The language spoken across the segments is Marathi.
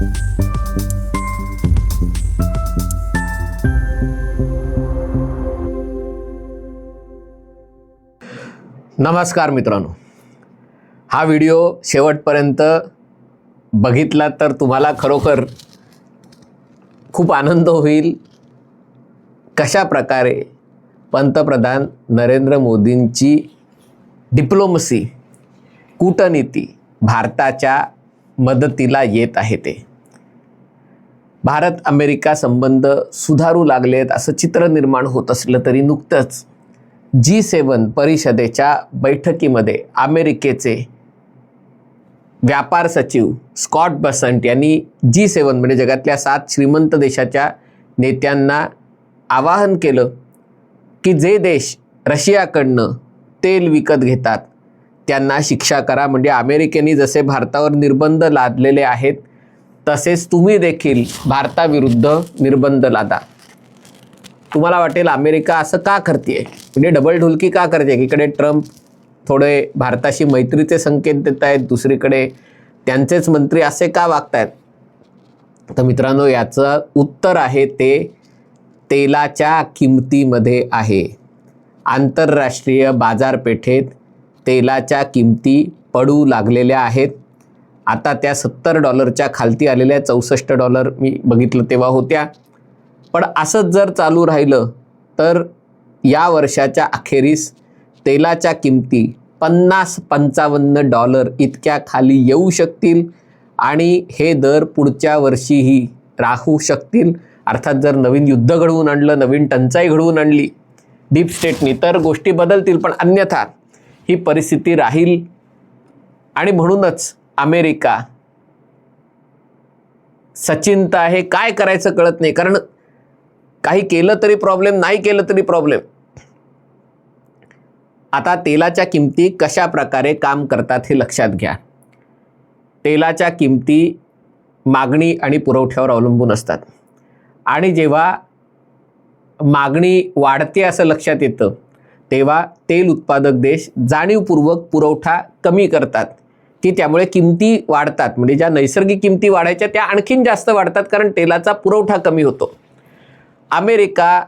नमस्कार मित्रांनो. हा व्हिडिओ शेवटपर्यंत बघितला तर तुम्हाला खरोखर खूप आनंद होईल. कशा प्रकारे पंतप्रधान नरेंद्र मोदींची डिप्लोमसी कूटनीती भारताच्या मदतीला येत आहे ते. भारत अमेरिका संबंध सुधारू लागलेत असं चित्र निर्माण होत असलं तरी नुकतंच जी सेवन परिषदेच्या बैठकीमध्ये अमेरिकेचे व्यापार सचिव स्कॉट बसंट यांनी जी सेवन म्हणजे जगातल्या सात श्रीमंत देशाच्या नेत्यांना आवाहन केलं की जे देश रशियाकडनं तेल विकत घेतात त्यांना शिक्षा करा. म्हणजे अमेरिकेने जसे भारतावर निर्बंध लादलेले आहेत तसेच तुम्ही देखील भारताविरुद्ध निर्बंध लादा. तुम्हाला वाटेल अमेरिका असं का करते म्हणजे डबल ढुलकी का करते इकडे ट्रम्प थोडे भारताशी मैत्रीचे संकेत देत आहेत दुसरीकडे त्यांचेच मंत्री असे का वागतायत? तर मित्रांनो याचं उत्तर आहे ते तेलाच्या किमतीमध्ये आहे. आंतरराष्ट्रीय बाजारपेठेत तेलाच्या किमती पडू लागलेल्या आहेत. आता त्या सत्तर डॉलरच्या खालती आलेल्या चौसष्ट डॉलर मी बघितलं तेव्हा होत्या. पण असंच जर चालू राहिलं तर या वर्षाच्या अखेरीस तेलाच्या किमती पन्नास पंचावन्न डॉलर इतक्या खाली येऊ शकतील आणि हे दर पुढच्या वर्षीही राहू शकतील. अर्थात जर नवीन युद्ध घडवून आणलं नवीन टंचाई घडवून आणली डीप स्टेटनी तर गोष्टी बदलतील. पण अन्यथा ही परिस्थिती राहील. आणि म्हणूनच अमेरिका. सचिंत आहे काय करायचं कळत नाही. कारण काही केलं तरी प्रॉब्लेम नाही केलं तरी प्रॉब्लेम आता तेलाच्या किमती कशा प्रकारे काम करतात हे लक्षात घ्या. तेलाच्या किमती मागणी आणि पुरवठ्यावर अवलंबून असतात. आणि जेव्हा मागणी वाढते असं लक्षात येतं तेव्हा तेल उत्पादक देश जाणीवपूर्वक पुरवठा कमी करतात. की त्यामुळे किमती वाढतात. म्हणजे ज्या नैसर्गिक किमती वाढायच्या त्या आणखीन जास्त वाढतात कारण तेलाचा पुरवठा कमी होतो. अमेरिका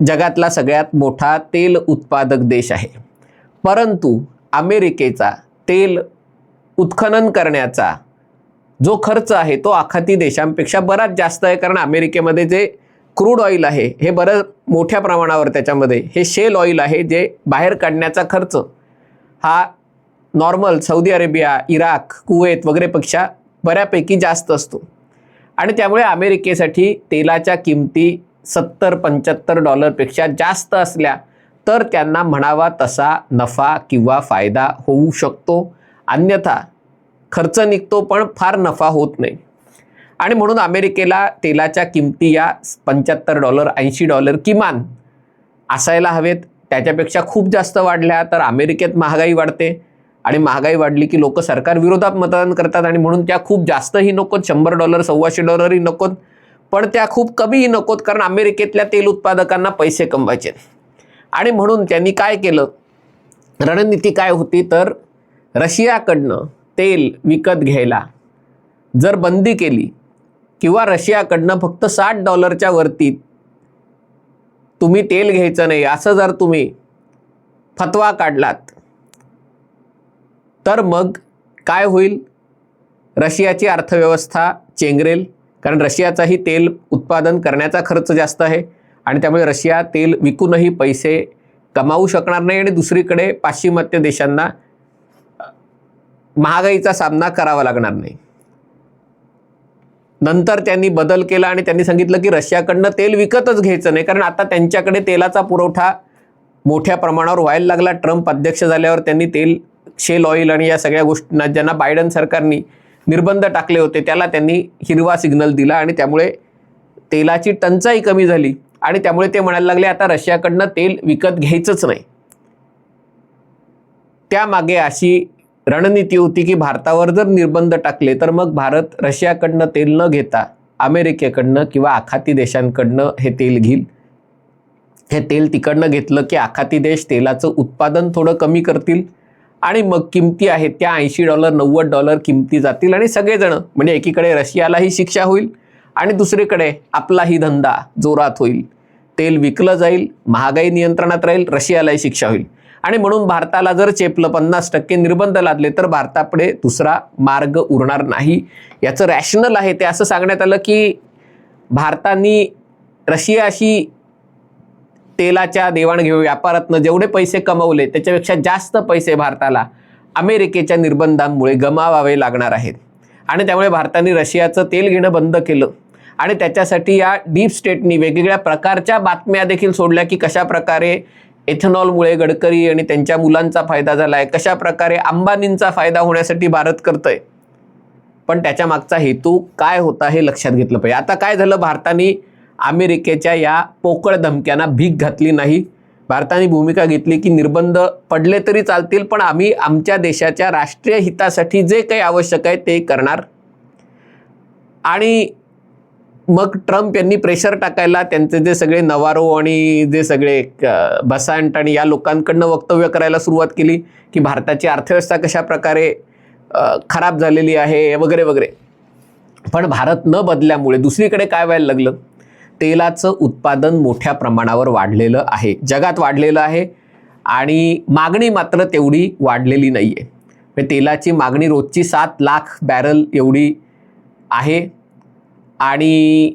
जगातला सगळ्यात मोठा तेल उत्पादक देश आहे. परंतु अमेरिकेचा तेल उत्खनन करण्याचा जो खर्च आहे तो आखाती देशांपेक्षा बराच जास्त आहे. कारण अमेरिकेमध्ये जे क्रूड ऑइल आहे हे बरं मोठ्या प्रमाणावर त्याच्यामध्ये हे शेल ऑइल आहे जे बाहेर काढण्याचा खर्च हा normal Saudi Arabia Iraq Kuwait वगैरेपेक्षा बऱ्यापैकी जास्त असतो. आणि त्यामुळे अमेरिकेसाठी तेलाच्या किमती सत्तर पंच्याहत्तर डॉलरपेक्षा जास्त असल्या तर त्यांना म्हणावा तसा नफा किंवा फायदा होऊ शकतो. अन्यथा खर्च निघतो पण फार नफा होत नाही. आणि म्हणून अमेरिकेला तेलाच्या किमती या पंच्याहत्तर डॉलर ऐंशी डॉलर किमान असायला हवेत. त्याच्यापेक्षा खूप जास्त वाढल्या तर अमेरिकेत महागाई वाढते. आणि महागाई वाढली की लोक सरकार विरोधात मतदान करतात आणि म्हणून त्या खूप जास्तही नकोत. शंभर डॉलर सव्वाशे डॉलरही नकोत. पण त्या खूप कमीही नकोत कारण अमेरिकेतल्या तेल उत्पादकांना पैसे कमवायचे. आणि म्हणून त्यांनी काय केलं? रणनीती काय होती? तर रशियाकडनं तेल विकत घ्यायला जर बंदी केली किंवा रशियाकडनं फक्त साठ डॉलरच्या वरती तुम्ही तेल घ्यायचं नाही असं जर तुम्ही फतवा काढलात तर मग काय होईल? रशियाची अर्थव्यवस्था चेंगरेल कारण रशियाचाही तेल उत्पादन करण्याचा खर्च जास्त आहे आणि त्यामुळे रशिया तेल विकूनही पैसे कमावू शकणार नाही आणि दुसरीकडे पाश्चिमात्य देशांना महागाईचा सामना करावा लागणार नाही. नंतर त्यांनी बदल केला आणि त्यांनी सांगितलं की रशियाकडनं तेल विकतच घ्यायचं नाही कारण आता त्यांच्याकडे तेलाचा पुरवठा मोठ्या प्रमाणावर व्हायला लागला. ट्रम्प अध्यक्ष झाल्यावर त्यांनी तेल शेल ऑइल आणि या सगळ्या गोष्टींना ज्यांना बायडन सरकारनी निर्बंध टाकले होते त्याला त्यांनी हिरवा सिग्नल दिला आणि त्यामुळे तेलाची टंचाई कमी झाली आणि त्यामुळे ते म्हणायला लागले आता रशियाकडनं तेल विकत घ्यायचंच नाही. त्यामागे अशी रणनीती होती की भारतावर जर निर्बंध टाकले तर मग भारत रशियाकडनं तेल न घेता अमेरिकेकडनं किंवा आखाती देशांकडनं हे तेल घेईल. हे तेल तिकडनं घेतलं की आखाती देश तेलाचं उत्पादन थोडं कमी करतील. आणि मग किमती आहेत त्या ऐंशी डॉलर नव्वद डॉलर किमती जातील आणि सगळेजण म्हणजे एकीकडे रशियालाही शिक्षा होईल आणि दुसरीकडे आपलाही धंदा जोरात होईल. तेल विकलं जाईल महागाई नियंत्रणात राहील रशियालाही शिक्षा होईल. आणि म्हणून भारताला जर चेपलं पन्नास टक्के निर्बंध लादले तर भारतापुढे दुसरा मार्ग उरणार नाही. याचं रॅशनल आहे ते असं सांगण्यात आलं की भारताने रशियाशी तेलाच्या देवाणघेवाण व्यापारातनं जेवढे पैसे कमवले त्याच्यापेक्षा जास्त पैसे भारताला अमेरिकेच्या निर्बंधांमुळे गमावावे लागणार आहेत. आणि त्यामुळे भारताने रशियाचं तेल घेणं बंद केलं. आणि त्याच्यासाठी या डीप स्टेटनी वेगवेगळ्या प्रकारच्या बातम्या देखील सोडल्या की कशा प्रकारे एथेनॉलमुळे गडकरी आणि त्यांच्या मुलांचा फायदा झाला आहे कशा प्रकारे अंबानींचा फायदा होण्यासाठी भारत करतोय. पण त्याच्या मागचा हेतू काय होता हे लक्षात घेतलं पाहिजे. आता काय झालं? भारताने अमेरिकेच्या या पोकळ धमक्यांना भीक घातली नाही. भारताने भूमिका घेतली की निर्बंध पडले तरी चालतील पण आम्ही आमच्या देशाच्या राष्ट्रीय हितासाठी जे काही आवश्यक आहे ते करणार. आणि मग ट्रम्प यांनी प्रेशर टाकायला त्यांचे जे सगळे नवारो आणि जे सगळे बसांट आणि या लोकांकडनं वक्तव्य करायला सुरुवात केली की भारताची अर्थव्यवस्था कशा प्रकारे खराब झालेली आहे वगैरे वगैरे. पण भारत न बदल्यामुळे दुसरीकडे काय व्हायला लागलं? तेलाचं उत्पादन मोठ्या प्रमाणावर वाढलेलं आहे. जगात वाढलेलं आहे आणि मागणी मात्र तेवढी वाढलेली नाही आहे म्हणजे तेलाची मागणी रोजची सात लाख बॅरल एवढी आहे आणि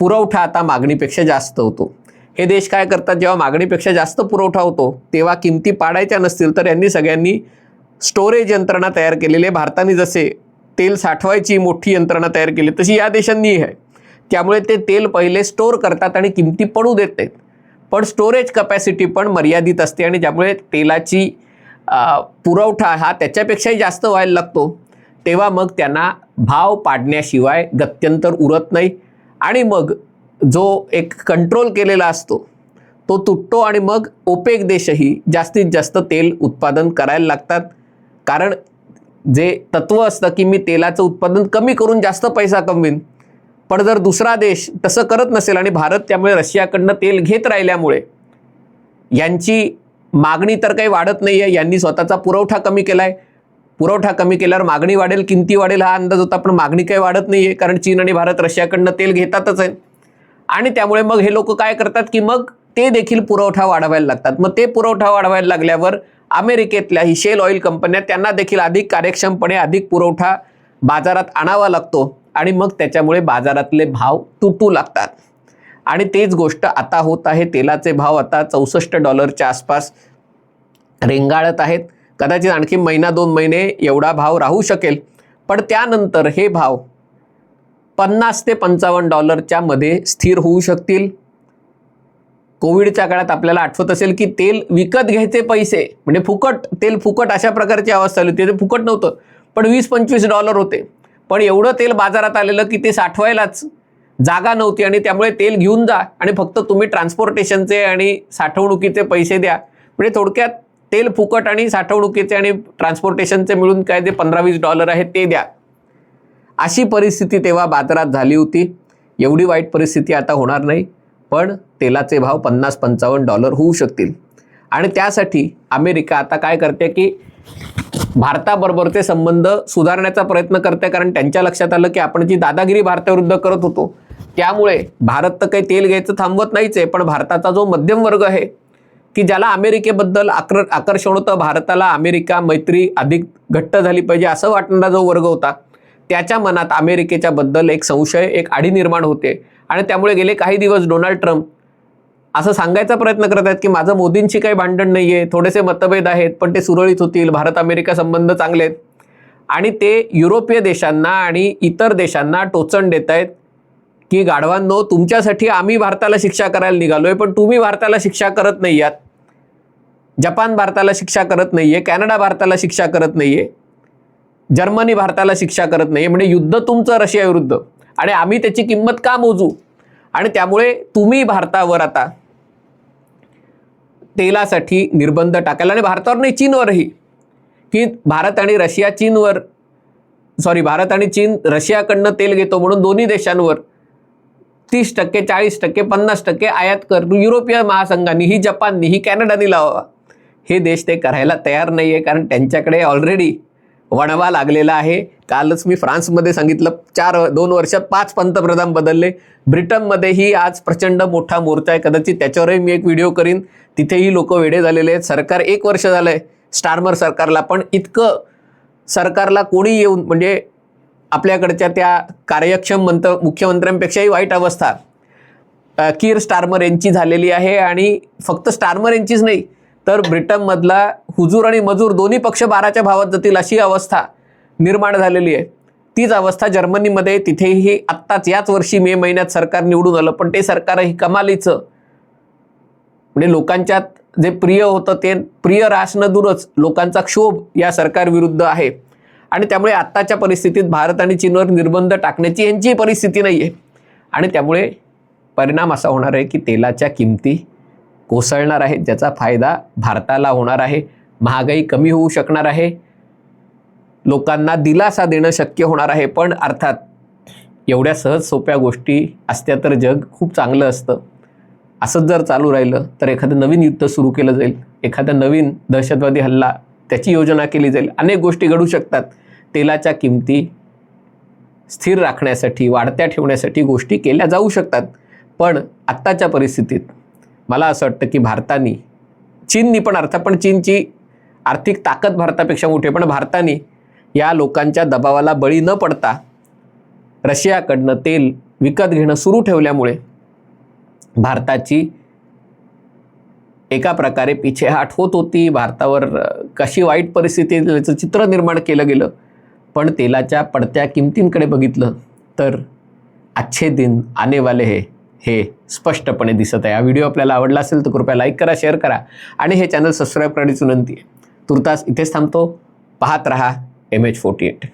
पुरवठा आता मागणीपेक्षा जास्त होतो. हे देश काय करतात? जेव्हा मागणीपेक्षा जास्त पुरवठा होतो तेव्हा किमती पाडायच्या नसतील तर यांनी सगळ्यांनी स्टोरेज यंत्रणा तयार केलेली आहे. भारताने जसे तेल साठवायची मोठी यंत्रणा तयार केली तशी या देशांनी आहे. त्यामुळे ते तेल पहिले स्टोअर करतात आणि किमती पडू देत नाहीत. पण स्टोरेज कपॅसिटी पण मर्यादित असते आणि ज्यामुळे तेलाची पुरवठा हा त्याच्यापेक्षाही जास्त व्हायला लागतो. तेव्हा मग त्यांना भाव पाडण्याशिवाय गत्यंतर उरत नाही. आणि मग जो एक कंट्रोल केलेला असतो तो तुटतो आणि मग ओपेक देशही जास्तीत जास्त तेल उत्पादन करायला लागतात. कारण जे तत्व असतं की मी तेलाचं उत्पादन कमी करून जास्त पैसा कमवीन पण जर दुसरा देश तसं करत नसेल आणि भारत त्यामुळे रशियाकडनं तेल घेत राहिल्यामुळे यांची मागणी तर काही वाढत नाही आहे यांनी स्वतःचा पुरवठा कमी केला आहे पुरवठा कमी केल्यावर मागणी वाढेल किमती वाढेल हा अंदाज होता पण मागणी काही वाढत नाही आहे कारण चीन आणि भारत रशियाकडनं तेल घेतातच आहे आणि त्यामुळे मग हे लोक काय करतात की मग ते देखील पुरवठा वाढवायला लागतात. मग ते पुरवठा वाढवायला लागल्यावर अमेरिकेतल्या ही शेल ऑइल कंपन्या त्यांना देखील अधिक कार्यक्षमपणे अधिक पुरवठा बाजारात आणावा लागतो. आणि मग त्याच्यामुळे बाजारातले भाव तुटू लागतात. आणि तेच गोष्ट आता होत आहे. तेलाचे भाव आता चौसष्ट डॉलरच्या आसपास रेंगाळत आहेत. कदाचित आणखी महिना दोन महिने एवढा भाव राहू शकेल. पण त्यानंतर हे भाव पन्नास ते पंचावन्न डॉलरच्या मध्ये स्थिर होऊ शकतील. कोविडच्या काळात आपल्याला आठवत असेल की तेल विकत घ्यायचे पैसे. म्हणजे फुकट तेल फुकट अशा प्रकारची अवस्था आली होती. ते फुकट नव्हतं. पण वीस पंचवीस डॉलर होते. पण एवढं तेल बाजारात आलेलं की ते साठवायलाच जागा नव्हती आणि त्यामुळे तेल घेऊन जा आणि फक्त तुम्ही ट्रान्सपोर्टेशनचे आणि साठवणुकीचे पैसे द्या. म्हणजे थोडक्यात तेल फुकट आणि साठवणुकीचे आणि ट्रान्सपोर्टेशनचे मिळून काय जे पंधरा वीस डॉलर आहेत ते द्या. अशी परिस्थिती तेव्हा बाजारात झाली होती. एवढी वाईट परिस्थिती आता होणार नाही पण तेलाचे भाव पन्नास पंचावन्न डॉलर होऊ शकतील. आणि त्यासाठी अमेरिका आता काय करते की भारताबरोबरचे संबंध सुधारण्याचा प्रयत्न करते कारण त्यांच्या लक्षात आलं की आपण जी दादागिरी भारताविरुद्ध करत होतो त्यामुळे भारत तर काही तेल घ्यायचं थांबवत नाहीच आहे पण भारताचा जो मध्यम वर्ग आहे की ज्याला अमेरिकेबद्दल आकर आकर्षण होतं भारताला अमेरिका मैत्री अधिक घट्ट झाली पाहिजे असं वाटणारा जो वर्ग होता त्याच्या मनात अमेरिकेच्याबद्दल एक संशय एक आडी निर्माण होते. आणि त्यामुळे गेले काही दिवस डोनाल्ड ट्रम्प असं सांगायचा प्रयत्न करत आहेत की माझं मोदींशी काही भांडण नाही आहे थोडेसे मतभेद आहेत पण ते सुरळीत होतील भारत अमेरिका संबंध चांगले आहेत. आणि ते युरोपीय देशांना आणि इतर देशांना टोचण देत आहेत की गाढवांनो तुमच्यासाठी आम्ही भारताला शिक्षा करायला निघालो आहे पण तुम्ही भारताला शिक्षा करत नाही आहात. जपान भारताला शिक्षा करत नाही आहे कॅनडा भारताला शिक्षा करत नाही आहे जर्मनी भारताला शिक्षा करत नाही म्हणजे युद्ध तुमचं रशियाविरुद्ध. आणि आम्ही त्याची किंमत का मोजू? आणि त्यामुळे तुम्ही भारतावर आता तेलासाठी निर्बंध टाकायला आणि भारतावर नाही चीनवरही. की भारत आणि रशिया चीनवर सॉरी भारत आणि चीन रशियाकडनं तेल घेतो म्हणून दोन्ही देशांवर तीस टक्के चाळीस टक्के पन्नास टक्के आयात कर युरोपीय महासंघाने ही जपाननी ही कॅनडानी लावावा. हे देश ते करायला तयार नाही आहे कारण त्यांच्याकडे ऑलरेडी वणवा लागलेला आहे. कालच मी फ्रान्समध्ये सांगितलं चार दोन वर्षात पाच पंतप्रधान बदलले. ब्रिटनमध्येही आज प्रचंड मोठा मोर्चा आहे. कदाचित त्याच्यावरही मी एक व्हिडिओ करीन. तिथेही लोक वेडे झालेले आहेत. सरकार एक वर्ष झालं आहे स्टार्मर सरकारला पण इतकं सरकारला कोणी येऊन म्हणजे आपल्याकडच्या त्या कार्यक्षम मंत मुख्यमंत्र्यांपेक्षाही वाईट अवस्था कीर स्टार्मर यांची झालेली आहे. आणि फक्त स्टार्मर यांचीच नाही तर ब्रिटनमधला हुजूर आणि मजूर दोन्ही पक्ष बाराच्या भावात जातील अशी अवस्था निर्माण झालेली आहे. तीच अवस्था जर्मनीमध्ये तिथेही आत्ताच याच वर्षी मे महिन्यात सरकार निवडून आलं. पण ते सरकारही कमालीचं म्हणजे लोकांच्यात जे प्रिय होतं ते प्रिय रासणं दूरच लोकांचा क्षोभ या सरकारविरुद्ध आहे. आणि त्यामुळे आत्ताच्या परिस्थितीत भारत आणि चीनवर निर्बंध टाकण्याची यांची परिस्थिती नाही आहे आणि त्यामुळे परिणाम असा होणार आहे की तेलाच्या किमती कोसळणार आहेत ज्याचा फायदा भारताला होणार आहे. महागाई कमी होऊ शकणार आहे. लोकांना दिलासा देणं शक्य होणार आहे पण अर्थात एवढ्या सहज सोप्या गोष्टी असत्या तर जग खूप चांगलं असतं. असंच जर चालू राहिलं तर एखादं नवीन युद्ध सुरू केलं जाईल. एखादा नवीन दहशतवादी हल्ला त्याची योजना केली जाईल. अनेक गोष्टी घडू शकतात. तेलाच्या किमती स्थिर राखण्यासाठी वाढत्या ठेवण्यासाठी गोष्टी केल्या जाऊ शकतात. पण आत्ताच्या परिस्थितीत मला असं वाटतं की भारताने चीननी पण अर्थात पण चीनची आर्थिक ताकद भारतापेक्षा मोठी पण भारताने या लोकांच्या दबावाला बळी न पडता रशियाकडनं तेल विकत घेणं सुरू ठेवल्यामुळे भारताची एका प्रकारे पिछेहाट होत होती. भारतावर कशी वाईट परिस्थिती त्याचं चित्र निर्माण केलं गेलं. पण तेलाच्या पडत्या किमतींकडे बघितलं तर अच्छे दिन आने वाले हे. हे स्पष्टपणे दिसत आहे. हा व्हिडिओ आपल्याला आवडला असेल तर कृपया लाईक करा शेअर करा आणि हे चॅनल सबस्क्राईब करण्याची विनंती आहे. तुर्तास इथेच थांबतो. पाहत रहा एम एच फोर्टी एट